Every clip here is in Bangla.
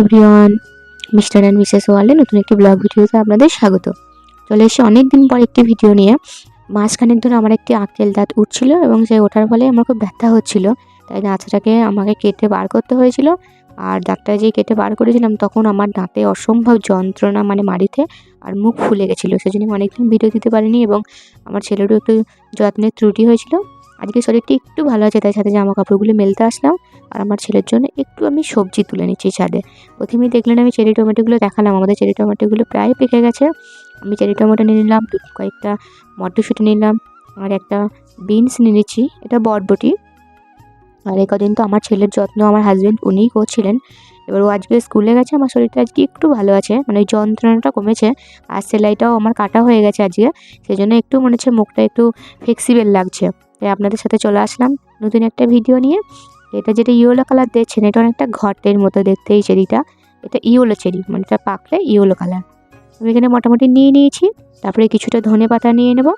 এভরিওয়ান মিস্টার অ্যান্ড মিসেস ওয়ার্ল্ডে নতুন একটি ব্লগ ভিডিওতে আপনাদের স্বাগত। চলে এসে অনেক দিন পর একটি ভিডিও নিয়ে। মাঝখানের ধরে আমার একটি আঁকেল দাঁত উঠছিল এবং সেই ওঠার ফলে আমার খুব ব্যথা হচ্ছিল। তাই দাঁতটাকে আমাকে কেটে বার করতে হয়েছিল। আর দাঁতটা যে কেটে বার করেছিলাম, তখন আমার দাঁতে অসম্ভব যন্ত্রণা মানে মাড়িতে আর মুখ ফুলে গেছিল। সেজন্য আমি অনেকদিন ভিডিও দিতে পারিনি এবং আমার ছেলেরও একটু যত্নের ত্রুটি হয়েছিল। আজকে শরীরটি একটু ভালো আছে, তাই সাথে জামা কাপড়গুলো মেলতে আসলাম। আর আমার ছেলের জন্য একটু আমি সবজি তুলে নিচ্ছি ছাদে। প্রথমেই দেখলেন আমি চেরি টমেটোগুলো দেখালাম। আমাদের চেরি টমেটোগুলো প্রায় পেকে গেছে। আমি চেরি টমেটো নিয়ে নিলাম কয়েকটা মটরশুঁটি নিলাম আর একটা বিনস নিয়ে নিচ্ছি। এটা বরবটি। আর এই কদিন তো আমার ছেলের যত্ন, আমার হাজব্যান্ড উনিই করছিলেন। এবার ও আজকে স্কুলে গেছে, আমার শরীরটা আজকে একটু ভালো আছে। মানে ওই যন্ত্রণাটা কমেছে আর সেলাইটাও আমার কাটা হয়ে গেছে আজকে। সেই জন্য একটু মনে হচ্ছে মুখটা একটু ফ্লেক্সিবল লাগছে। তাই আপনাদের সাথে চলে আসলাম নতুন একটা ভিডিও নিয়ে। এটা যেটা ইয়েলো কালার দেখছেন, এটা অনেকটা ঘটের মতো দেখতে এই চেরিটা। এটা ইয়েলো চেরি মানে এটা পাকলে ইয়েলো কালার। আমি এখানে মোটামুটি নিয়ে নিয়েছি, তারপরে কিছুটা ধনে পাতা নিয়ে নেব।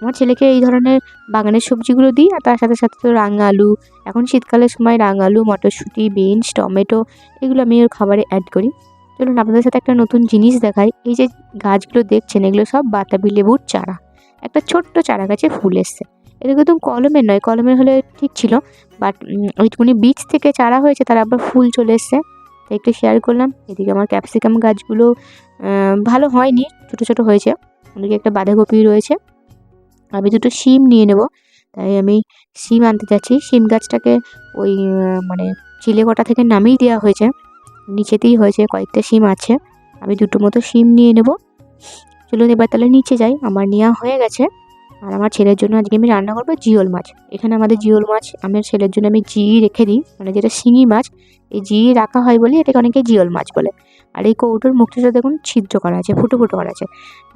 আমার ছেলেকে এই ধরনের বাগানের সবজিগুলো দিই, আর তার সাথে সাথে তো রাঙা আলু এখন শীতকালের সময় রাঙা আলু মটরশুঁটি, বিনস, টমেটো, এগুলো আমি ওর খাবারে অ্যাড করি। চলুন আপনাদের সাথে একটা নতুন জিনিস দেখাই। এই যে গাছগুলো দেখছেন, এগুলো সব বাতাবি লেবুর চারা। একটা ছোট্ট চারা গাছে ফুল এসছে। এটা একদম কলমের নয়, কলমের হলে ঠিক ছিল বাট ওইটুকুনি বীজ থেকে চারা হয়েছে, তার আবার ফুল চলে এসছে। তাই একটু শেয়ার করলাম, এদিকে আমার ক্যাপসিকাম গাছগুলো ভালো হয়নি, ছোটো ছোটো হয়েছে। ওদিকে একটা বাঁধাকপি রয়েছে। আমি দুটো শিম নিয়ে নেব, তাই আমি শিম আনতে যাচ্ছি। শিম গাছটাকে ওই মানে চিলে কটা থেকে নামিয়ে দেওয়া হয়েছে, নিচেতেই হয়েছে, কয়েকটা শিম আছে। আমি দুটো মতো শিম নিয়ে নেব। চলুন এবার তাহলে নিচে যাই, আমার নেওয়া হয়ে গেছে। আর আমার ছেলের জন্য আজকে আমি রান্না করব জিওল মাছ। এখানে আমাদের জিওল মাছ, আমার ছেলের জন্য আমি জি রেখে দিই মানে যেটা শিঙি মাছ, এই জি রাখা হয় বলে এটাকে অনেকে জিওল মাছ বলে। আর এই কৌটোর মুখটা দেখুন, ছিদ্র করা আছে, ফুটো ফুটো করা আছে।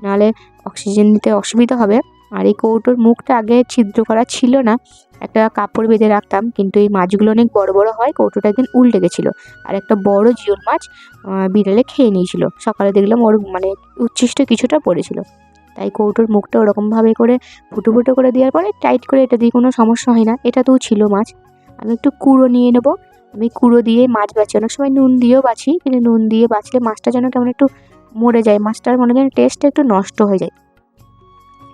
নাহলে অক্সিজেন নিতে অসুবিধা হবে। আর এই কৌটোর মুখটা আগে ছিদ্র করা ছিল না, একটা কাপড় বেঁধে রাখতাম, কিন্তু এই মাছগুলো অনেক বড় বড় হয়, কৌটোটা একদিন উল্টে গেছিল। আর একটা বড় জিওল মাছ বিড়ালে খেয়ে নিয়েছিল। সকালে দেখলাম ওর মানে উচ্ছিষ্ট কিছুটা পড়েছিল। তাই কৌটোর মুখটা ওরকমভাবে করে ফুটো ফুটো করে দেওয়ার পরে টাইট করে এটা দিয়ে কোনো সমস্যা হয় না। এটা তো ছিল মাছ। আমি একটু কুড়ো নিয়ে নেব। আমি কুড়ো দিয়ে মাছ বাছি। অনেক সময় নুন দিয়েও বাছি, কিন্তু নুন দিয়ে বাছলে মাছটা যেন কেমন একটু মরে যায়। মাছটার মনে যেন টেস্টটা একটু নষ্ট হয়ে যায়।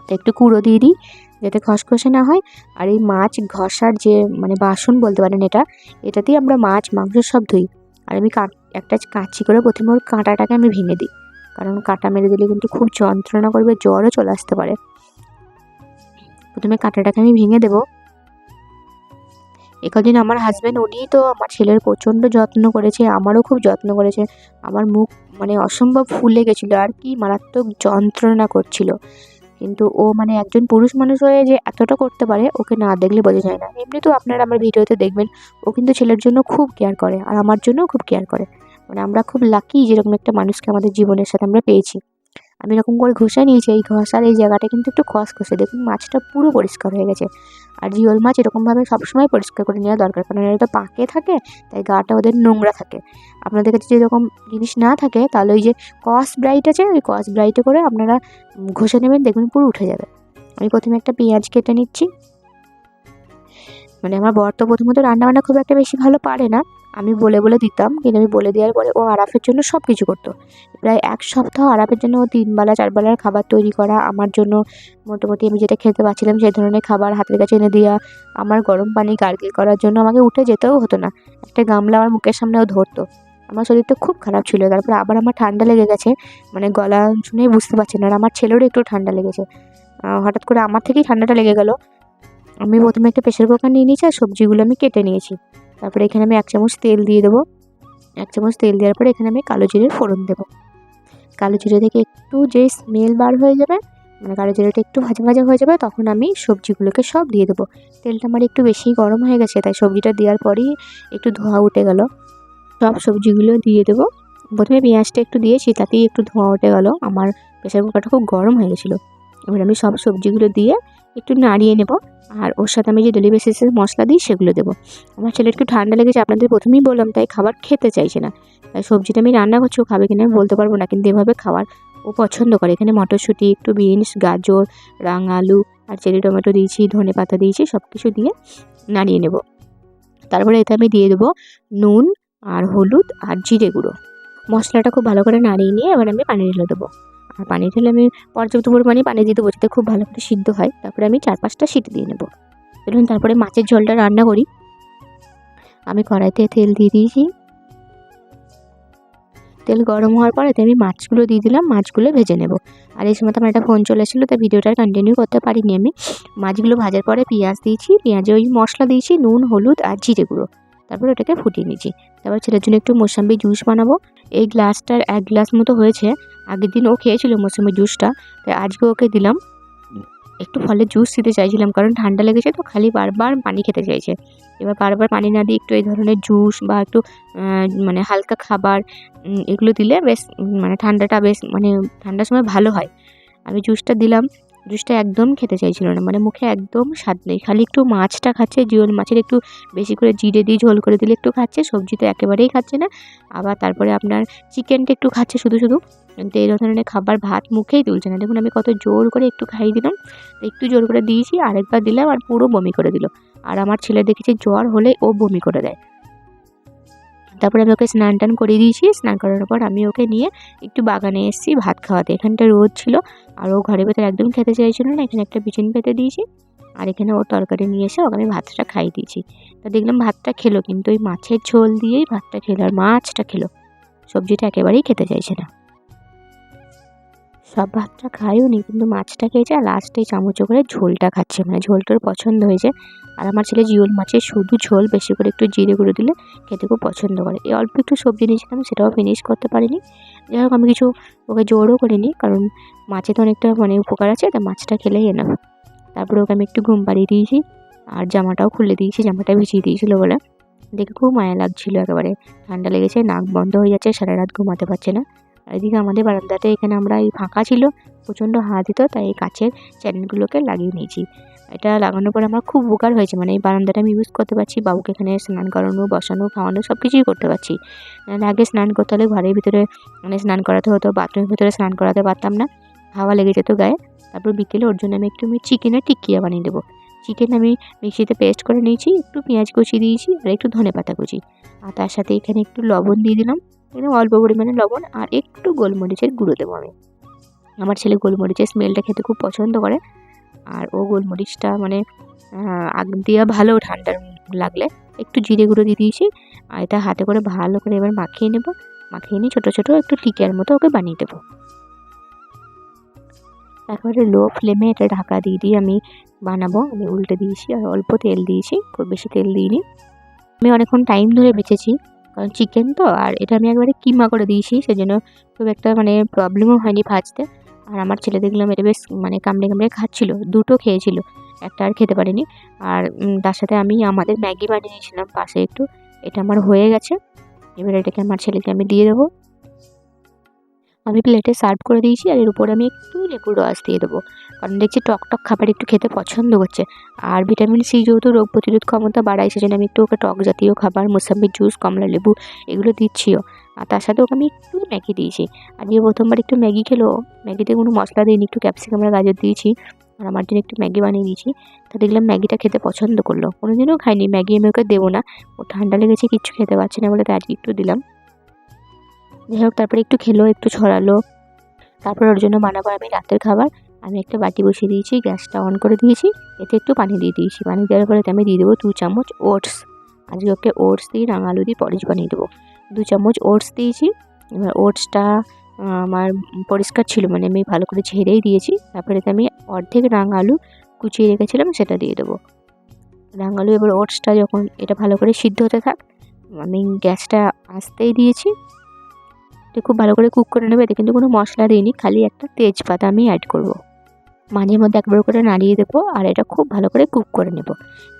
তো একটু কুড়ো দিয়ে দিই, যাতে খসখসে না হয়। আর এই মাছ ঘষার যে মানে বাসন বলতে পারেন এটা, এটাতেই আমরা মাছ, মাংস সব ধুই। আর আমি কাট, একটা কাঁচি করে প্রথমে ওর কাঁটাটাকে আমি ভেঙে দিই। কারণ কাঁটা মেরে দিলে কিন্তু খুব যন্ত্রণা করবে, জ্বরও চলে আসতে পারে। প্রথমে কাঁটাটাকে আমি ভেঙে দেবো। একদিন আমার হাজব্যান্ড উনিই তো আমার ছেলের প্রচণ্ড যত্ন করেছে, আমারও খুব যত্ন করেছে। আমার মুখ মানে অসম্ভব ফুলে গেছিল আর কি মারাত্মক যন্ত্রণা করছিল। কিন্তু ও মানে একজন পুরুষ মানুষ হয়ে যে এতটা করতে পারে, ওকে না দেখলে বোঝা যায় না। এমনি তো আপনারা আমার ভিডিওতে দেখবেন, ও কিন্তু ছেলের জন্য খুব কেয়ার করে আর আমার জন্যও খুব কেয়ার করে। মানে আমরা খুব লাকি যেরকম একটা মানুষকে আমাদের জীবনের সাথে আমরা পেয়েছি। আমি এরকম করে ঘষে নিয়েছি, এই ঘষার এই জায়গাটা কিন্তু একটু খসখসে দেখুন, মাছটা পুরো পরিষ্কার হয়ে গেছে। আর জিওল মাছ এরকমভাবে সবসময় পরিষ্কার করে নেওয়া দরকার, কারণ এরা তো পাকে থাকে, তাই গাটা ওদের নোংরা থাকে। আপনাদের কাছে যদি এরকম জিনিস না থাকে, তাহলে ওই যে কস ব্রাইট আছে, ওই কস ব্রাইটে করে আপনারা ঘষে নেবেন, দেখবেন পুরো উঠে যাবে। আমি প্রথমে একটা পেঁয়াজ কেটে নিচ্ছি। মানে আমার বর তো প্রথমত রান্নাবান্না খুব একটা বেশি ভালো পারে না। আমি বলে বলে দিতাম, কিন্তু আমি বলে দেওয়ার পরে ও আরাফের জন্য সব কিছু করতো। প্রায় এক সপ্তাহ আরাফের জন্য ও তিনবেলা, চারবেলার খাবার তৈরি করা, আমার জন্য মোটামুটি আমি যেটা খেতে পারছিলাম সেই ধরনের খাবার হাতের কাছে এনে দেওয়া আমার গরম পানি গার্গিল করার জন্য আমাকে উঠে যেতেও হতো না। একটা গামলা আমার মুখের সামনেও ধরতো। আমার শরীরটা খুব খারাপ ছিল। তারপরে আবার আমার ঠান্ডা লেগে গেছে। মানে গলা শুনেই বুঝতে পারছি না, আর আমার ছেলেরও একটু ঠান্ডা লেগেছে। হঠাৎ করে আমার থেকেই ঠান্ডাটা লেগে গেল। আমি প্রথমে একটা প্রেশার কুকার নিয়ে নিয়েছি আর সবজিগুলো আমি কেটে নিয়েছি। তারপরে এখানে আমি এক চামচ তেল দিয়ে দেবো। এক চামচ তেল দেওয়ার পরে এখানে আমি কালো জিরের ফোড়ন দেবো। কালো জিরে থেকে একটু যে স্মেল বার হয়ে যাবে মানে কালো জিরেটা একটু ভাজা ভাজা হয়ে যাবে, তখন আমি সবজিগুলোকে সব দিয়ে দেবো। তেলটা আমার একটু বেশি গরম হয়ে গেছে, তাই সবজিটা দেওয়ার পরেই একটু ধোঁয়া উঠে গেল। সব সবজিগুলো দিয়ে দেবো। প্রথমে পেঁয়াজটা একটু দিয়েছি, তাতেই একটু ধোঁয়া উঠে গেল। আমার প্রেশার কুকারটা খুব গরম হয়ে গেছিল। এবার আমি সব সবজিগুলো দিয়ে একটু নাড়িয়ে নেব। আর ওর সাথে আমি যে ডেলি বেসিসের মশলা দিই সেগুলো দেবো। আমার ছেলে একটু ঠান্ডা লেগেছে, আপনাদের প্রথমেই বললাম, তাই খাবার খেতে চাইছে না। তাই সবজিটা আমি রান্না করছি, ও খাবে কিনা আমি বলতে পারব না, কিন্তু এভাবে খাবার ও পছন্দ করে। এখানে মটরশুঁটি, একটু বিনস, গাজর, রাঙা আলু আর চেরি টমেটো দিয়েছি, ধনে পাতা দিয়েছি সব কিছু দিয়ে নাড়িয়ে নেব। তারপরে এতে আমি দিয়ে দেবো নুন আর হলুদ আর জিরে গুঁড়ো। মশলাটা খুব ভালো করে নাড়িয়ে নিয়ে এবার আমি পানি ঢেলে দেবো। আর পানি ঢেলে আমি পর্যাপ্ত পরিমাণে পানি দিয়ে দেবো যাতে খুব ভালো করে সিদ্ধ হয়। তারপরে আমি চার পাঁচটা সিটি দিয়ে নেব। চলুন তারপরে মাছের ঝোলটা রান্না করি। আমি কড়াইতে তেল দিয়ে দিয়েছি। তেল গরম হওয়ার পরে আমি মাছগুলো দিয়ে দিলাম, মাছগুলো ভেজে নেব। আর এই সময় তো আমার একটা ফোন চলে এসেছিল, তাই ভিডিওটা কন্টিনিউ করতে পারিনি আমি। মাছগুলো ভাজার পরে পেঁয়াজ দিয়েছি, পেঁয়াজে ওই মশলা দিয়েছি, নুন, হলুদ আর জিরে গুঁড়ো। তারপর ওটাকে ফুটিয়ে নিয়েছি তারপর ছেলের জন্য একটু মোসাম্বি জুস বানাবো। এই গ্লাসটার এক গ্লাস মতো হয়েছে। আগের দিন ও খেয়েছিল মোসাম্বি জুসটা। তাই আজকে ওকে দিলাম। একটু ফলের জুস দিতে চাইছিলাম, কারণ ঠান্ডা লেগেছে তো খালি বারবার পানি খেতে চাইছে। এবার বারবার পানি না দিয়ে একটু এই ধরনের জুস বা একটু মানে হালকা খাবার এগুলো দিলে বেশ মানে ঠান্ডাটা বেশ মানে ঠান্ডার সময় ভালো হয়। আমি জুসটা দিলাম। জুসটা একদম খেতে চাইছিল না। মানে মুখে একদম স্বাদ নেই। খালি একটু মাছটা খাচ্ছে, জিওল মাছের একটু বেশি করে জিরে দিয়ে ঝোল করে দিলে একটু খাচ্ছে, সবজি তো একেবারেই খাচ্ছে না। আবার তারপরে আপনার চিকেনটা একটু খাচ্ছে শুধু শুধু। কিন্তু এই ধরনের খাবার ভাত মুখেই তুলছে না। দেখুন আমি কত জোর করে একটু খাইয়ে দিলাম একটু জোর করে দিয়েছি, আরেকবার দিলাম আর পুরো বমি করে দিল। আর আমার ছেলে দেখেছি জ্বর হলে ও বমি করে দেয়। তারপরে আমি ওকে স্নান টান করে দিয়েছি। স্নান করার পর আমি ওকে নিয়ে একটু বাগানে এসেছি, ভাত খাওয়াতে। এখানটা রোদ ছিল আর ও ঘরের ভেতরে একদম খেতে চাইছিল না। এখানে একটা বিচিন পেতে দিয়েছি আর এখানে ওর তরকারি নিয়ে এসে ওকে আমি ভাতটা খাই দিয়েছি। তা দেখলাম ভাতটা খেলো, কিন্তু ওই মাছের ঝোল দিয়েই ভাতটা খেলো আর মাছটা খেলো। সবজিটা একেবারেই খেতে চাইছে না। সব ভাতটা খায়ও নি, কিন্তু মাছটা খেয়েছে আর লাস্টে চামচে করে ঝোলটা খাচ্ছে। মানে ঝোলটার পছন্দ হয়েছে। আর আমার ছেলে জিওল মাছের শুধু ঝোল, বেশি করে একটু জিরে গুঁড়ো দিলে খেতে খুব পছন্দ করে। এই অল্প একটু সবজি নিয়েছিলাম, সেটাও ফিনিশ করতে পারিনি। যাই হোক, আমি কিছু ওকে জোরও করিনি, কারণ মাছে তো অনেকটা মানে উপকার আছে, তা মাছটা খেলেই এনাফ। তারপরে ওকে আমি একটু ঘুম পাড়িয়ে দিয়েছি, আর জামাটাও খুলে দিয়েছি, জামাটা ভিজিয়ে দিয়েছিলো বলে। দেখে খুব মায়া লাগছিল একেবারে। ঠান্ডা লেগেছে, নাক বন্ধ হয়ে যাচ্ছে, সারা রাত ঘুমাতে পারছে না। আর এদিকে আমাদের বারান্দাতে এখানে আমরা এই ফাঁকা ছিল, প্রচণ্ড হাওয়া দিত, তাই এই কাচের চ্যানেলগুলোকে লাগিয়ে নিয়েছি। এটা লাগানোর পরে আমার খুব উপকার হয়েছে মানে এই বারান্দাটা আমি ইউজ করতে পারছি, বাবুকে এখানে স্নান করানো, বসানো, খাওয়ানো সব কিছুই করতে পারছি। আগে স্নান করতে হলে ঘরের ভিতরে মানে স্নান করাতে হতো, বাথরুমের ভিতরে স্নান করাতে পারতাম না, হাওয়া লেগে যেত গায়ে। তারপর বিকেলে ওর জন্য আমি একটু চিকেনের টিকিয়া বানিয়ে দেবো। চিকেন আমি মিক্সিতে পেস্ট করে নিয়েছি, একটু পেঁয়াজ কুচি দিয়েছি, আর একটু ধনে পাতা কুচি। আর তার সাথে এখানে একটু লবণ দিয়ে দিলাম। এখানে অল্প পরিমাণে লবণ আর একটু গোলমরিচের গুঁড়ো দেবো আমি। আমার ছেলে গোলমরিচের স্মেলটা খেতে খুব পছন্দ করে। আর ও গোলমরিচটা মানে আগ দেওয়া ভালো ঠান্ডার লাগলে একটু জিরে গুঁড়ো দিয়ে দিয়েছি। আর এটা হাতে করে ভালো করে এবার মাখিয়ে নেব। মাখিয়ে নিয়ে ছোটো ছোটো একটু টিকিয়ার মতো ওকে বানিয়ে দেবো। একবারে লো ফ্লেমে এটা ঢাকা দিয়ে দিয়ে আমি বানাবো। আমি উল্টে দিয়েছি আর অল্প তেল দিয়েছি, খুব বেশি তেল দিইনি। আমি অনেকক্ষণ টাইম ধরে বেঁচেছি। কারণ চিকেন তো, আর এটা আমি একবারে কিমা করে দিয়েছি সেই জন্য খুব একটা মানে প্রবলেমও হয়নি ভাজতে। আর আমার ছেলে দেখলাম এটা বেশ মানে কামড়ে কামড়ে খাচ্ছিল, দুটো খেয়েছিল, একটা আর খেতে পারিনি। আর তার সাথে আমি আমাদের ম্যাগি বানিয়ে পাশে একটু, এটা আমার হয়ে গেছে। এবার এটাকে আমার ছেলেকে আমি দিয়ে দেবো। আমি প্লেটে সার্ভ করে দিয়েছি আর এর উপরে আমি একটু লেবুর রস দিয়ে দেবো। কারণ দেখছি টক টক খাবার একটু খেতে পছন্দ করছে আর ভিটামিন সি যেহেতু রোগ প্রতিরোধ ক্ষমতা বাড়ায়, সেজন্য আমি একটু ওকে টক জাতীয় খাবার মোসাম্বির জুস, কমলা লেবু এগুলো দিচ্ছিও। আর তার সাথে ওকে আমি একটু ম্যাগি দিয়েছি। আজকে প্রথমবার একটু ম্যাগি খেলো। ম্যাগিতে কোনো মশলা দিইনি, একটু ক্যাপসিকাম আর গাজর দিয়েছি। আর আমার জন্য একটু ম্যাগি বানিয়ে দিয়েছি। তা দেখলাম ম্যাগিটা খেতে পছন্দ করল। কোনোদিনও খাইনি, ম্যাগি আমি ওকে দেবো না। ও ঠান্ডা লেগেছে, কিচ্ছু খেতে পারছে না বলে তাই আজকে একটু দিলাম। যাই হোক, তারপরে একটু খেলো, একটু ছড়ালো। তারপর ওর জন্য বানাবো আমি রাতের খাবার। আমি একটা বাটি বসিয়ে দিয়েছি, গ্যাসটা অন করে দিয়েছি। এতে একটু পানি দিয়ে দিয়েছি। পানি দেওয়ার পরে আমি দিয়ে দেবো দু চামচ ওটস। আজকে ওকে ওটস দিয়ে রাঙা আলু দিয়ে পরিচ বানিয়ে দেবো। দু চামচ ওটস দিয়েছি। এবার ওটসটা আমার পরিষ্কার ছিল মানে আমি ভালো করে ঝেড়েই দিয়েছি। তারপরে আমি অর্ধেক রাঙা আলু কুচিয়ে রেখেছিলাম, সেটা দিয়ে দেবো। রাঙা আলু, এবার ওটসটা যখন এটা ভালো করে সিদ্ধ হতে থাক, আমি গ্যাসটা আসতেই দিয়েছি। এটা খুব ভালো করে কুক করে নেবে, এতে কিন্তু কোনো মশলা দিইনি, খালি একটা তেজপাতা আমি অ্যাড করব। মাঝে মধ্যে একবার করে নাড়িয়ে দেবো, আর এটা খুব ভালো করে কুক করে নেব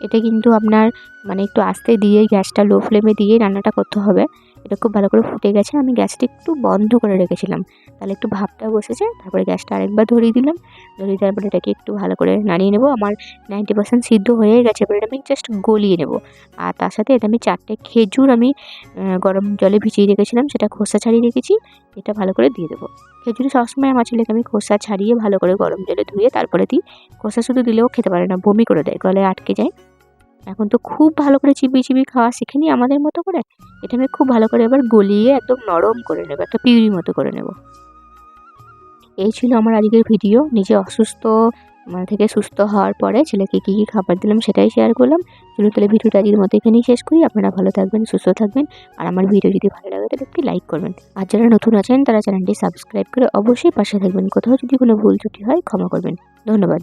এটা কিন্তু আপনার মানে একটু আস্তে দিয়ে, গ্যাসটা লো ফ্লেমে দিয়ে রান্নাটা করতে হবে এটা খুব ভালো করে ফুটে গেছে। আমি গ্যাসটা একটু বন্ধ করে রেখেছিলাম। তাহলে একটু ভাবটা বসেছে, তারপরে গ্যাসটা আরেকবার ধরিয়ে দিলাম। ধরিয়ে দেওয়ার পরে এটাকে একটু ভালো করে নাড়িয়ে নেব। আমার নাইনটি পার্সেন্ট সিদ্ধ হয়ে গেছে, এবার আমি জাস্ট গলিয়ে নেব। আর তার সাথে এটা আমি চারটে খেজুর আমি গরম জলে ভিজিয়ে রেখেছিলাম, সেটা খোসা ছাড়িয়ে রেখেছি। এটা ভালো করে দিয়ে দেবো। খেজুরি সবসময় আমার ছেলেকে আমি খোসা ছাড়িয়ে ভালো করে গরম জলে ধুয়ে তারপরে দিই। খোসা শুধু দিলেও খেতে পারে না, বমি করে দেয়, গলায় আটকে যায়। এখন তো খুব ভালো করে চিবিয়ে চিবিয়ে খাওয়া শিখেনি আমাদের মতো করে। এটা আমি খুব ভালো করে এবার গলিয়ে একদম নরম করে নেব, একটা পিউরি মতো করে নেব। এই ছিল আমার আজকের ভিডিও। নিজে অসুস্থ মানে থেকে সুস্থ হওয়ার পরে ছেলেকে কী কী খাবার দিলাম সেটাই শেয়ার করলাম। চলুন তাহলে ভিডিওটা আজকের মতো এখানেই শেষ করি। আপনারা ভালো থাকবেন, সুস্থ থাকবেন। আর আমার ভিডিও যদি ভালো লাগে তাহলে একটি লাইক করবেন। আর যারা নতুন আছেন, তারা চ্যানেলটি সাবস্ক্রাইব করে অবশ্যই পাশে থাকবেন। কোথাও যদি কোনো ভুল ত্রুটি হয়, ক্ষমা করবেন। ধন্যবাদ।